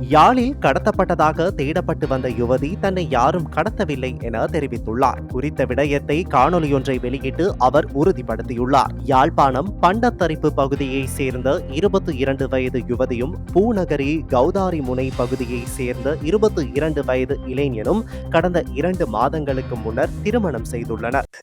யாழில் கடத்தப்பட்டதாக தேடப்பட்டு வந்த யுவதி தன்னை யாரும் கடத்தவில்லை என தெரிவித்துள்ளார். குறித்த விடயத்தை காணொலியொன்றை வெளியிட்டு அவர் உறுதிப்படுத்தியுள்ளார். யாழ்ப்பாணம் பண்டத்தரிப்பு பகுதியைச் சேர்ந்த இருபத்தி இரண்டு வயது யுவதியும் பூநகரி கௌதாரி முனை பகுதியைச் சேர்ந்த இருபத்தி இரண்டு வயது இளைஞனும் கடந்த இரண்டு மாதங்களுக்கு முன்னர் திருமணம் செய்துள்ளனர்.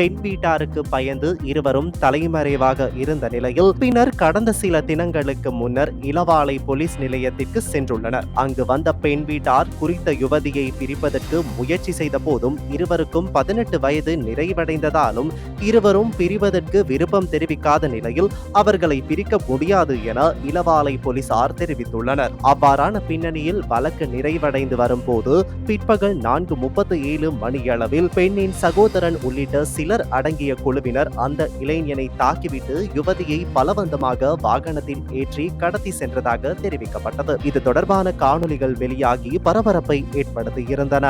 பெண் வீட்டாருக்கு பயந்து இருவரும் தலைமறைவாக இருந்த நிலையில் பின்னர் கடந்த சில தினங்களுக்கு முன்னர் இளவாலை போலீஸ் நிலையத்திற்கு சென்றுள்ளனர். அங்கு வந்த பெண் வீட்டார் குறித்த யுவதியை பிரிப்பதற்கு முயற்சி செய்த போதும் இருவருக்கும் பதினெட்டு வயது நிறைவடைந்ததாலும் இருவரும் பிரிவதற்கு விருப்பம் தெரிவிக்காத நிலையில் அவர்களை பிரிக்க முடியாது என இளவாலை போலீசார் தெரிவித்துள்ளனர். அவ்வாறான பின்னணியில் வழக்கு நிறைவடைந்து வரும்போது பிற்பகல் நான்கு முப்பத்தி ஏழு மணியளவில் பெண்ணின் சகோதரன் உள்ளிட்ட சில சிலர் அடங்கிய குழுவினர் அந்த இளைஞனை தாக்கிவிட்டு யுவதியை பலவந்தமாக வாகனத்தில் ஏற்றி கடத்தி சென்றதாக தெரிவிக்கப்பட்டது. இது தொடர்பான காணொலிகள் வெளியாகி பரபரப்பை ஏற்படுத்தியிருந்தன.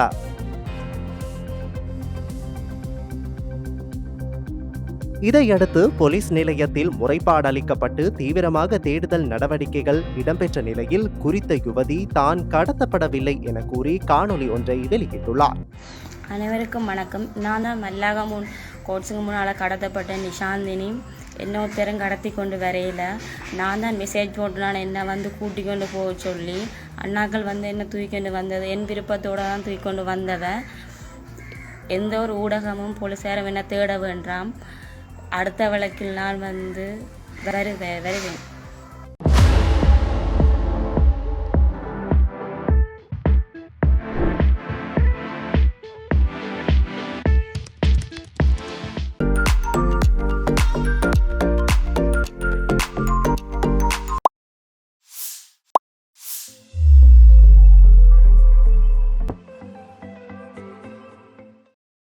இதையடுத்து போலீஸ் நிலையத்தில் முறைப்பாடு அளிக்கப்பட்டு தீவிரமாக தேடுதல் நடவடிக்கைகள் இடம்பெற்ற நிலையில் குறித்த யுவதி தான் கடத்தப்படவில்லை என கூறி காணொலி ஒன்றை வெளியிட்டுள்ளார். அனைவருக்கும் வணக்கம். நான் தான் மல்லாகமூன். முன் கோட்ஸுக்கு முன்னால் கடத்தப்பட்ட நிஷாந்தினி இன்னொருத்தரும் கடத்தி கொண்டு வரையில. நான் தான் மெசேஜ் போட்டு நான் என்னை வந்து கூட்டி கொண்டு போக சொல்லி அண்ணாக்கள் வந்து என்ன தூக்கிக்கொண்டு வந்தது. என் விருப்பத்தோடு தான் தூக்கிக்கொண்டு வந்தவ. எந்த ஒரு ஊடகமும் போலீஸாரும் என்ன தேட வேண்டாம். அடுத்த வழக்கில் நான் வந்து வருவேன் வருவேன்.